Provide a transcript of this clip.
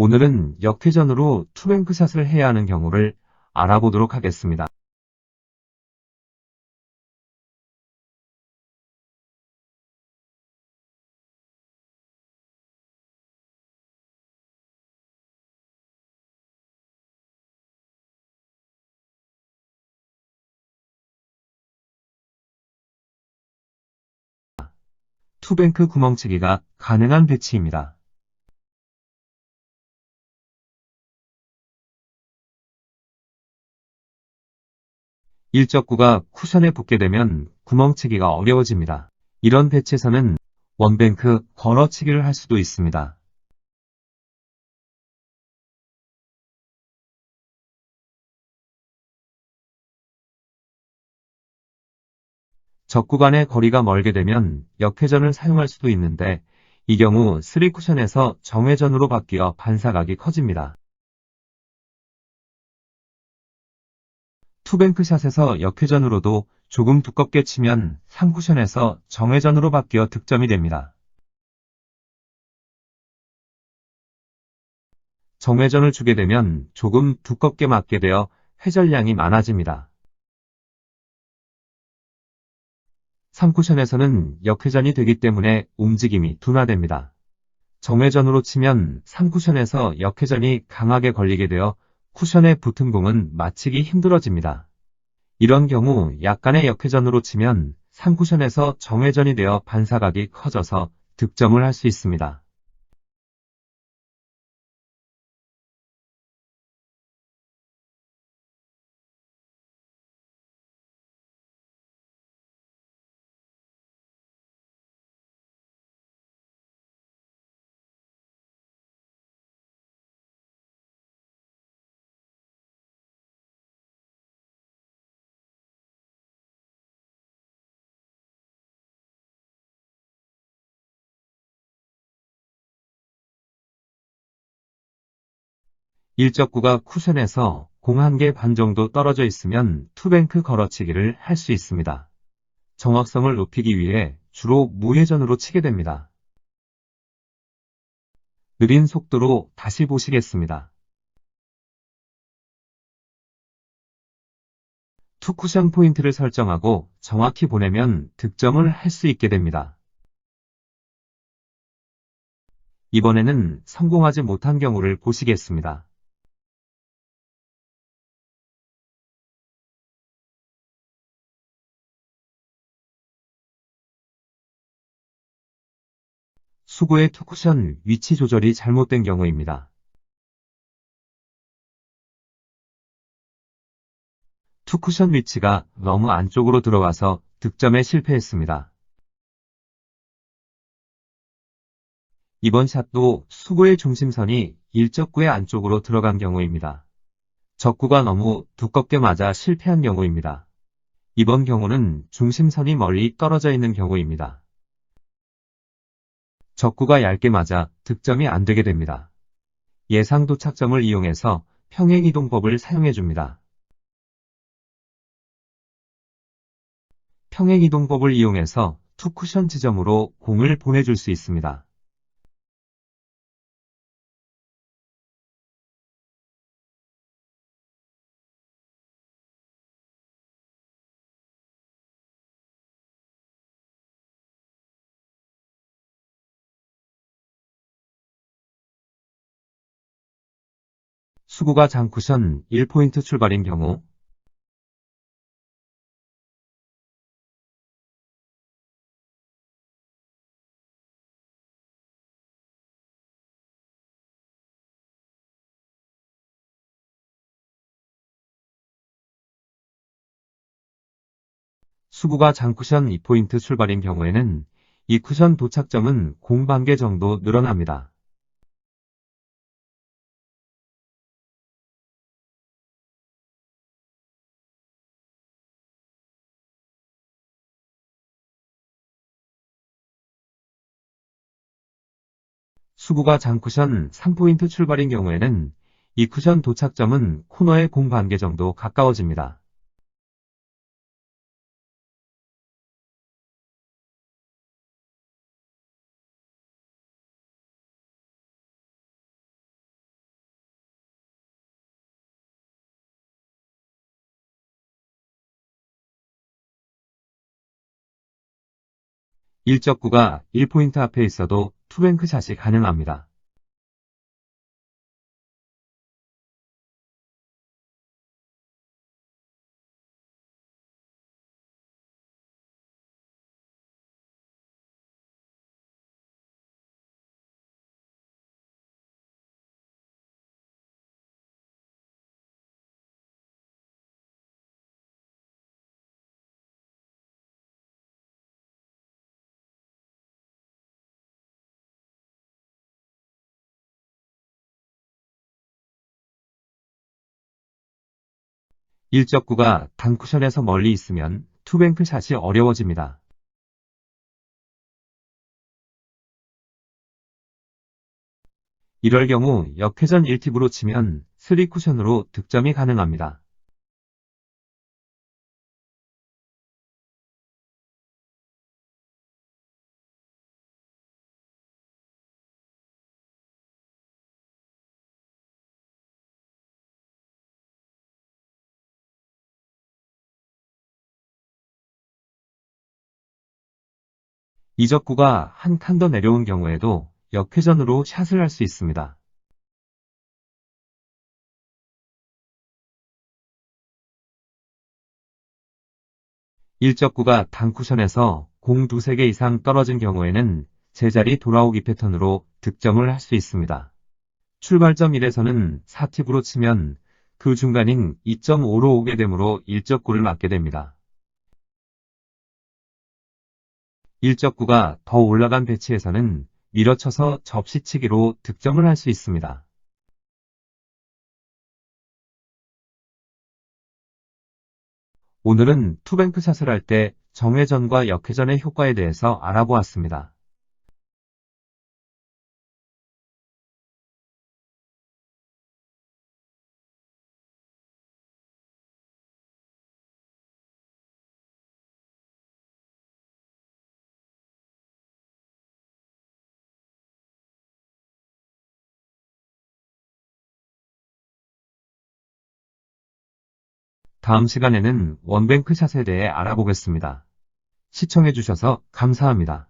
오늘은 역회전으로 투뱅크샷을 해야 하는 경우를 알아보도록 하겠습니다. 투뱅크 구멍치기가 가능한 배치입니다. 일적구가 쿠션에 붙게 되면 구멍치기가 어려워집니다. 이런 배치에서는 원뱅크 걸어치기를 할 수도 있습니다. 적구 간의 거리가 멀게 되면 역회전을 사용할 수도 있는데 이 경우 3쿠션에서 정회전으로 바뀌어 반사각이 커집니다. 투뱅크샷에서 역회전으로도 조금 두껍게 치면 3쿠션에서 정회전으로 바뀌어 득점이 됩니다. 정회전을 주게 되면 조금 두껍게 맞게 되어 회전량이 많아집니다. 3쿠션에서는 역회전이 되기 때문에 움직임이 둔화됩니다. 정회전으로 치면 3쿠션에서 역회전이 강하게 걸리게 되어 쿠션에 붙은 공은 맞히기 힘들어집니다. 이런 경우 약간의 역회전으로 치면 3쿠션에서 정회전이 되어 반사각이 커져서 득점을 할 수 있습니다. 일적구가 쿠션에서 공 한 개 반 정도 떨어져 있으면 투뱅크 걸어치기를 할 수 있습니다. 정확성을 높이기 위해 주로 무회전으로 치게 됩니다. 느린 속도로 다시 보시겠습니다. 투쿠션 포인트를 설정하고 정확히 보내면 득점을 할 수 있게 됩니다. 이번에는 성공하지 못한 경우를 보시겠습니다. 수구의 투쿠션 위치 조절이 잘못된 경우입니다. 투쿠션 위치가 너무 안쪽으로 들어가서 득점에 실패했습니다. 이번 샷도 수구의 중심선이 일적구의 안쪽으로 들어간 경우입니다. 적구가 너무 두껍게 맞아 실패한 경우입니다. 이번 경우는 중심선이 멀리 떨어져 있는 경우입니다. 적구가 얇게 맞아 득점이 안 되게 됩니다. 예상 도착점을 이용해서 평행이동법을 사용해줍니다. 평행이동법을 이용해서 투쿠션 지점으로 공을 보내줄 수 있습니다. 수구가 장쿠션 1포인트 출발인 경우 수구가 장쿠션 2포인트 출발인 경우에는 이 쿠션 도착점은 공 반개 정도 늘어납니다. 수구가 장쿠션 3포인트 출발인 경우에는 이 쿠션 도착점은 코너의 공 반개 정도 가까워집니다. 일적구가 1포인트 앞에 있어도 투뱅크 샷이 가능합니다. 일적구가 단쿠션에서 멀리 있으면 투뱅크 샷이 어려워집니다. 이럴 경우 역회전 1팁으로 치면 3쿠션으로 득점이 가능합니다. 이적구가 한 칸 더 내려온 경우에도 역회전으로 샷을 할 수 있습니다. 일적구가 단쿠션에서 공 두세 개 이상 떨어진 경우에는 제자리 돌아오기 패턴으로 득점을 할 수 있습니다. 출발점 1에서는 4팁으로 치면 그 중간인 2.5로 오게 되므로 일적구를 맞게 됩니다. 일적구가 더 올라간 배치에서는 밀어쳐서 접시치기로 득점을 할 수 있습니다. 오늘은 투뱅크 샷을 할 때 정회전과 역회전의 효과에 대해서 알아보았습니다. 다음 시간에는 원뱅크 샷에 대해 알아보겠습니다. 시청해주셔서 감사합니다.